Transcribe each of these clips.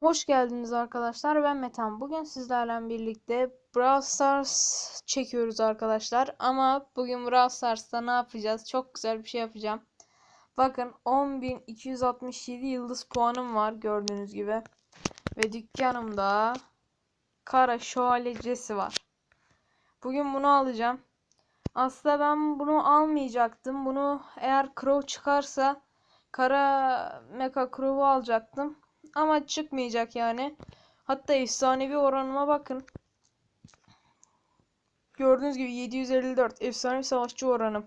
Hoş geldiniz arkadaşlar. Ben Metan. Bugün sizlerle birlikte Brawl Stars çekiyoruz arkadaşlar. Ama bugün Brawl Stars'ta ne yapacağız? Çok güzel bir şey yapacağım. Bakın 10.267 yıldız puanım var gördüğünüz gibi. Ve dükkanımda Kara Şövalyecesi var. Bugün bunu alacağım. Aslında ben bunu almayacaktım. Bunu eğer Crow çıkarsa Kara Mecha Crow'u alacaktım. Ama çıkmayacak yani. Hatta efsanevi oranıma bakın. Gördüğünüz gibi 754 efsanevi savaşçı oranım.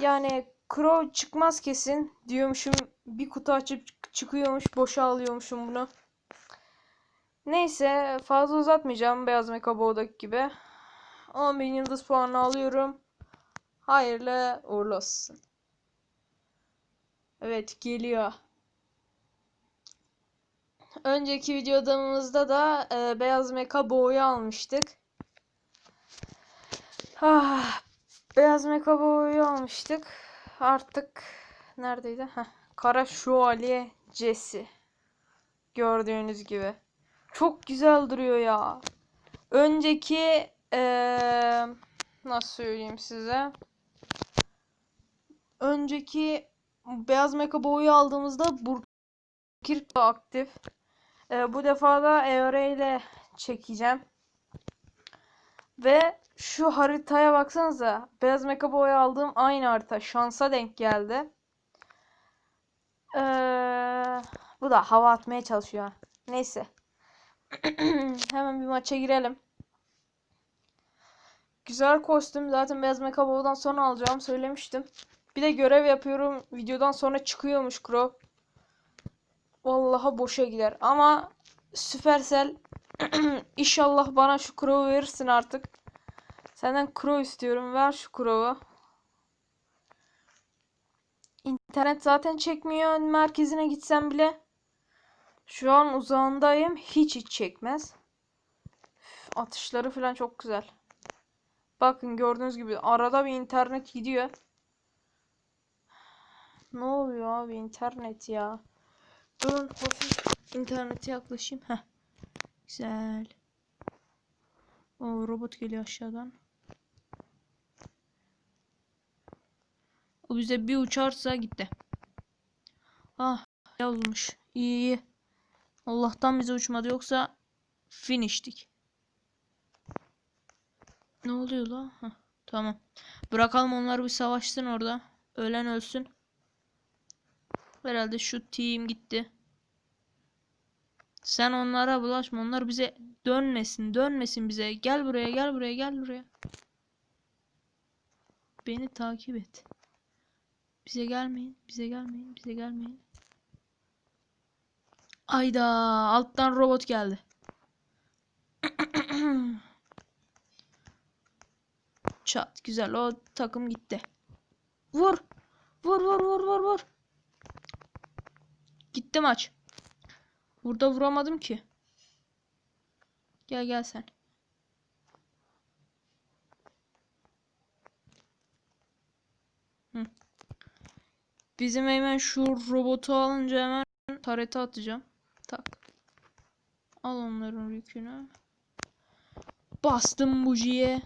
Yani Crow çıkmaz kesin diyormuşum. Bir kutu açıp çıkıyormuş. Boşa alıyormuşum bunu. Neyse fazla uzatmayacağım Beyaz Mekabow'daki gibi. 10.000 yıldız puanı alıyorum. Hayırlı uğurlu olsun. Evet geliyor. Önceki videomuzda da e, beyaz meka boğuyu almıştık. Ah, beyaz meka boğuyu almıştık. Artık neredeydi? Heh, Kara Şövalye Jesse. Gördüğünüz gibi. Çok güzel duruyor ya. Önceki e, nasıl söyleyeyim size? Önceki beyaz meka boğuyu aldığımızda Burkir aktif. Ee, bu defa da Eore ile çekeceğim. Ve şu haritaya baksanıza. Beyaz Mecha Boy aldığım aynı harita. Şansa denk geldi. Ee, bu da hava atmaya çalışıyor. Neyse. Hemen bir maça girelim. Güzel kostüm. Zaten Beyaz Mecha Boy'dan sonra alacağım söylemiştim. Bir de görev yapıyorum. Videodan sonra çıkıyormuş Crow. Vallahi boşa gider. Ama Supercell inşallah bana şu Crow'u verirsin artık. Senden Crow istiyorum. Ver şu Crow'u. İnternet zaten çekmiyor. Merkezine gitsem bile. Şu an uzağındayım. Hiç hiç çekmez. Atışları falan çok güzel. Bakın gördüğünüz gibi arada bir internet gidiyor. Ne oluyor abi internet ya? Durun hafif internete yaklaşayım. Heh. Güzel. O robot geliyor aşağıdan. O bize bir uçarsa gitti. Ah yazmış. İyi iyi. Allah'tan bize uçmadı yoksa finishtik. Ne oluyor la? Heh, tamam. Bırakalım onlar bir savaşsın orada. Ölen ölsün. Herhalde şu team gitti. Sen onlara bulaşma. Onlar bize dönmesin. Dönmesin bize. Gel buraya gel buraya gel buraya. Beni takip et. Bize gelmeyin. Bize gelmeyin. Bize gelmeyin. Ayda alttan robot geldi. Çat güzel o takım gitti. Vur. Vur vur vur vur vur. Gitti maç. Burada vuramadım ki. Gel gel sen. Bizim hemen şu robotu alınca hemen tarete atacağım. Tak. Al onların yükünü. Bastım bujiye.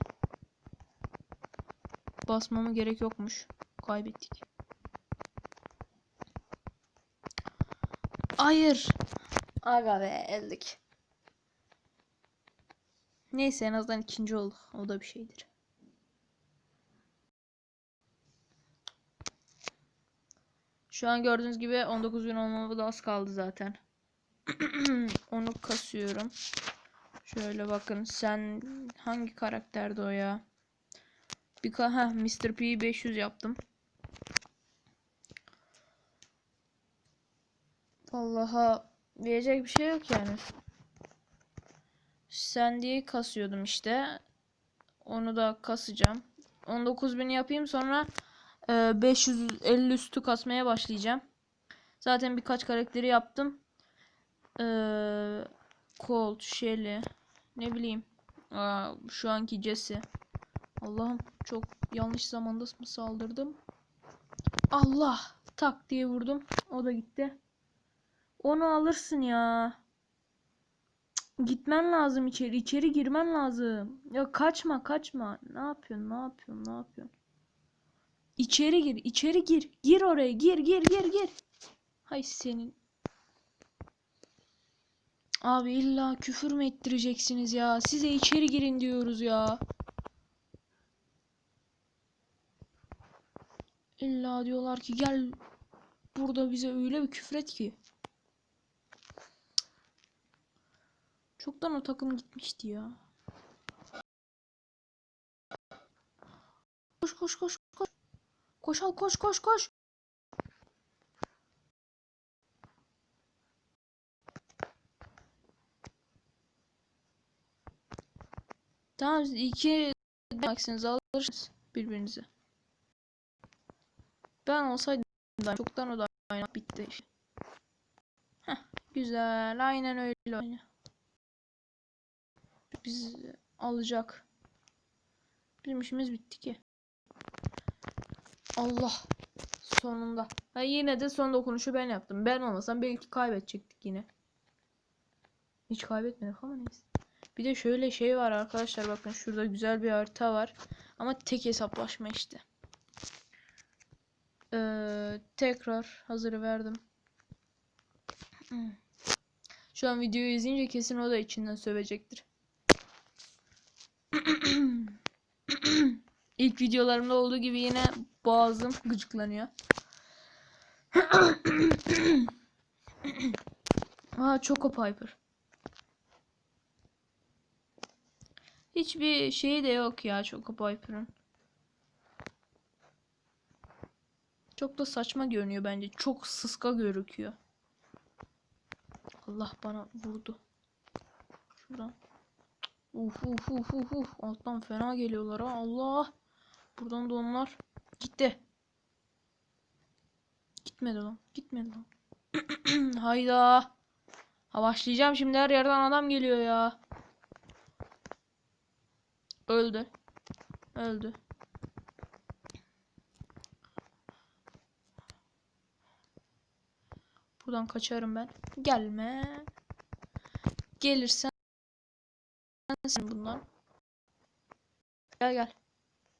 Basmama gerek yokmuş. Kaybettik. Hayır. Aga be eldik. Neyse en azından ikinci olduk. O da bir şeydir. Şu an gördüğünüz gibi 19 bin olmama da az kaldı zaten. Onu kasıyorum. Şöyle bakın sen hangi karakterdi o ya? Bir ha Mr. P 500 yaptım. Vallahi diyecek bir şey yok yani. Sen diye kasıyordum işte. Onu da kasacağım. 19.000 yapayım sonra e, 550 üstü kasmaya başlayacağım. Zaten birkaç karakteri yaptım. E, Colt, Shelly, ne bileyim. Şu anki Jesse. Allah'ım çok yanlış zamanda mı saldırdım? Allah tak diye vurdum. O da gitti. Onu alırsın ya. Gitmen lazım içeri. içeri girmen lazım. Ya kaçma kaçma. Ne yapıyorsun? Ne yapıyorsun? Ne yapıyorsun? İçeri gir. içeri gir. Gir oraya. Gir gir gir gir. Hay senin. Abi illa küfür mü ettireceksiniz ya? Size içeri girin diyoruz ya. İlla diyorlar ki gel burada bize öyle bir küfret ki. Çoktan o takım gitmişti ya. Koş koş koş koş. Koş al koş koş koş. Tamam iki demeksiniz alırsınız birbirinizi. Ben olsaydım da çoktan o da bitti. Heh, güzel aynen öyle oyna. Biz alacak. Bizim işimiz bitti ki. Allah. Sonunda. Ha, yine de son dokunuşu ben yaptım. Ben olmasam belki kaybedecektik yine. Hiç kaybetmedik ama neyse. Bir de şöyle şey var arkadaşlar bakın şurada güzel bir harita var. Ama tek hesaplaşma işte. Ee, tekrar hazırı verdim. Şu an videoyu izleyince kesin o da içinden sövecektir. İlk videolarımda olduğu gibi yine boğazım gıcıklanıyor. Aa Choco Piper. Hiçbir şeyi de yok ya Choco Piper'ın. Çok da saçma görünüyor bence. Çok sıska gözüküyor. Allah bana vurdu. Şuradan. Uf uf uf uf uf. Alttan fena geliyorlar ha. Allah. Buradan da onlar. Gitti. Gitmedi lan. Gitmedi lan. Hayda. Ha başlayacağım şimdi her yerden adam geliyor ya. Öldü. Öldü. Buradan kaçarım ben. Gelme. Gelirsen sen bundan. Gel gel.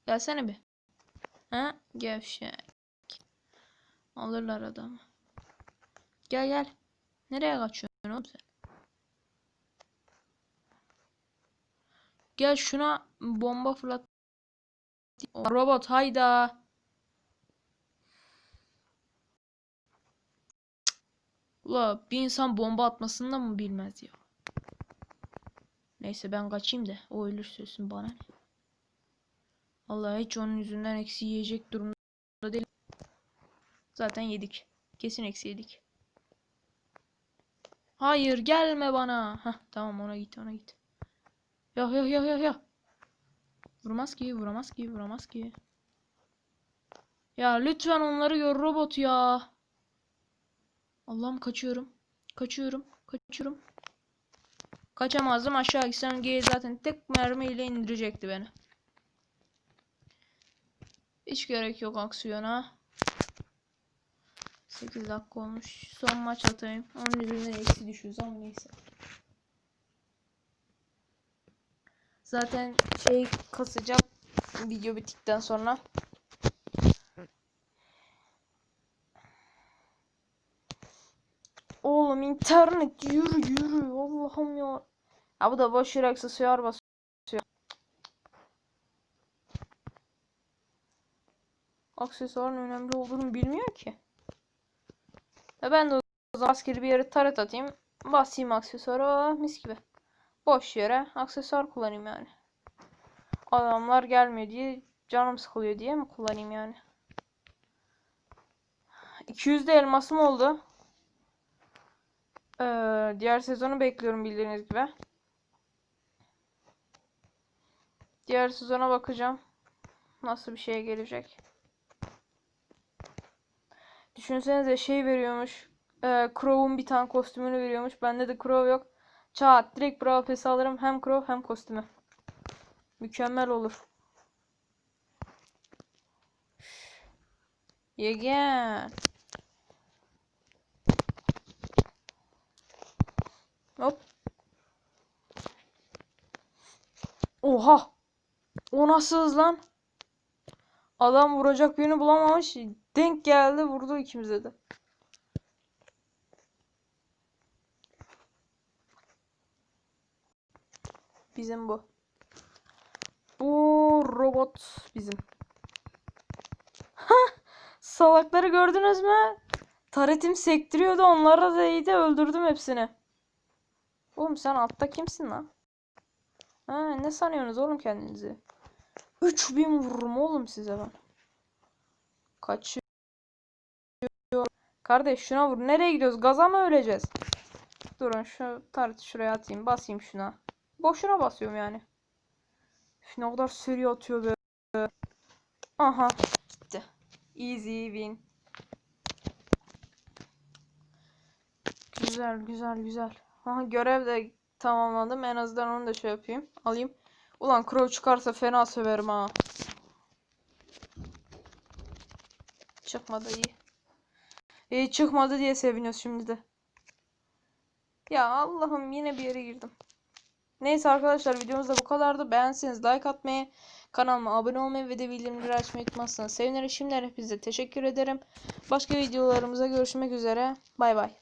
Gelsene bir. Ha? Gevşek. Alırlar adamı. Gel gel. Nereye kaçıyorsun oğlum sen? Gel şuna bomba fırlat. Robot hayda. Ula bir insan bomba atmasını da mı bilmez ya? Neyse ben kaçayım da o ölür sözün bana? Allah hiç onun yüzünden eksi yiyecek durumda değil. Zaten yedik. Kesin eksi yedik. Hayır gelme bana. Hah tamam ona git ona git. Ya ya ya ya ya. Vurmaz ki vuramaz ki vuramaz ki. Ya lütfen onları gör robot ya. Allah'ım kaçıyorum. Kaçıyorum. Kaçıyorum. Kaçamazdım aşağı gitsem G zaten tek mermiyle indirecekti beni. Hiç gerek yok aksiyona. 8 dakika olmuş. Son maç atayım. Onun yüzünden eksi düşüyoruz ama neyse. Zaten şey kasacağım video bittikten sonra. Oğlum internet yürü yürü Allah'ım ya. Ya bu da boş yere aksesuar basıyor. Aksesuarın önemli olduğunu bilmiyor ki. Ve ben de o zaman askeri bir yere taret atayım. Basayım aksesuara mis gibi. Boş yere aksesuar kullanayım yani. Adamlar gelmiyor diye canım sıkılıyor diye mi kullanayım yani. 200 de elmasım oldu. Ee, diğer sezonu bekliyorum bildiğiniz gibi. Diğer sezona bakacağım. Nasıl bir şey gelecek. Düşünsenize şey veriyormuş. E, Crow'un bir tane kostümünü veriyormuş. Bende de Crow yok. Çat direkt Brawl Pass'i alırım. Hem Crow hem kostümü. Mükemmel olur. Yegen. Hop. Oha. O nasıl hız lan? Adam vuracak birini bulamamış. Denk geldi vurdu ikimize de. Bizim bu. Bu robot bizim. Salakları gördünüz mü? Taretim sektiriyordu onlara değdi öldürdüm hepsini. Oğlum sen altta kimsin lan? Ha, ne sanıyorsunuz oğlum kendinizi? 3000 vururum oğlum size ben. Kaçıyor. Kardeş şuna vur. Nereye gidiyoruz? Gaza mı öleceğiz? Durun şu tarıtı şuraya atayım. Basayım şuna. Boşuna basıyorum yani. Üf, ne kadar seri atıyor be. Aha gitti. Easy win. Güzel güzel güzel. Aha görev de tamamladım. En azından onu da şey yapayım. Alayım. Ulan Crow çıkarsa fena söverim ha. Çıkmadı iyi. İyi çıkmadı diye seviniyoruz şimdi de. Ya Allah'ım yine bir yere girdim. Neyse arkadaşlar videomuz da bu kadardı. Beğenseniz like atmayı, kanalıma abone olmayı ve de bildirimleri açmayı unutmazsanız sevinirim. Şimdiden hepinize teşekkür ederim. Başka videolarımıza görüşmek üzere. Bay bay.